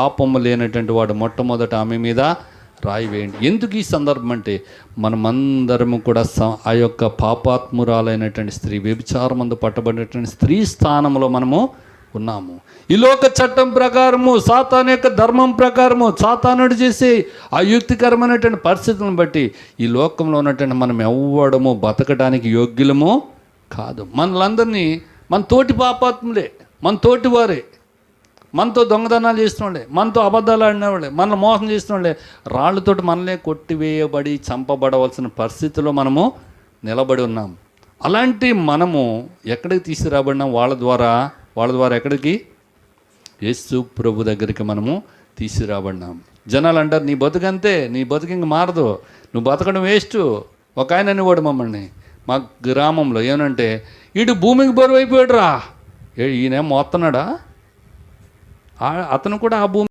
పాపము లేనటువంటి వాడు మొట్టమొదట ఆమె మీద రాయి వేయండి. ఎందుకు ఈ సందర్భం అంటే మనమందరము కూడా స- ఆ యొక్క పాపాత్మురాలైనటువంటి స్త్రీ వ్యభిచారమందు పట్టబడినటువంటి స్త్రీ స్థానంలో మనము ఉన్నాము. ఈ లోక చట్టం ప్రకారము సాతాను యొక్క ధర్మం ప్రకారము సాతానుడు చేసే ఆ యుక్తికరమైనటువంటి పరిస్థితులను బట్టి ఈ లోకంలో ఉన్నటువంటి మనం ఎవ్వడము బతకడానికి యోగ్యులము కాదు. మనలందరినీ మన తోటి పాపాత్ములే మన తోటి వారే. మనతో దొంగతనాలు చేస్తున్నాడే మనతో అబద్ధాలు ఆడినవాళ్ళే మనల్ని మోసం చేస్తున్నాడే రాళ్ళతోటి మనలే కొట్టివేయబడి చంపబడవలసిన పరిస్థితిలో మనము నిలబడి ఉన్నాం. అలాంటి మనము ఎక్కడికి తీసుకురాబడినాం? వాళ్ళ ద్వారా వాళ్ళ ద్వారా ఎక్కడికి? యేసు ప్రభు దగ్గరికి మనము తీసుకురాబడినాం. జనాలు అంటారు నీ బతుకంతే నీ బతుకు ఇంక మారదు నువ్వు బతకడం వేస్ట్ ఒక ఆయన అనేవాడు మమ్మల్ని మా గ్రామంలో ఏమనంటే ఇటు భూమికి బరువు అయిపోయాడు రా ఈయన మోస్తున్నాడా అతను కూడా ఆ భూమి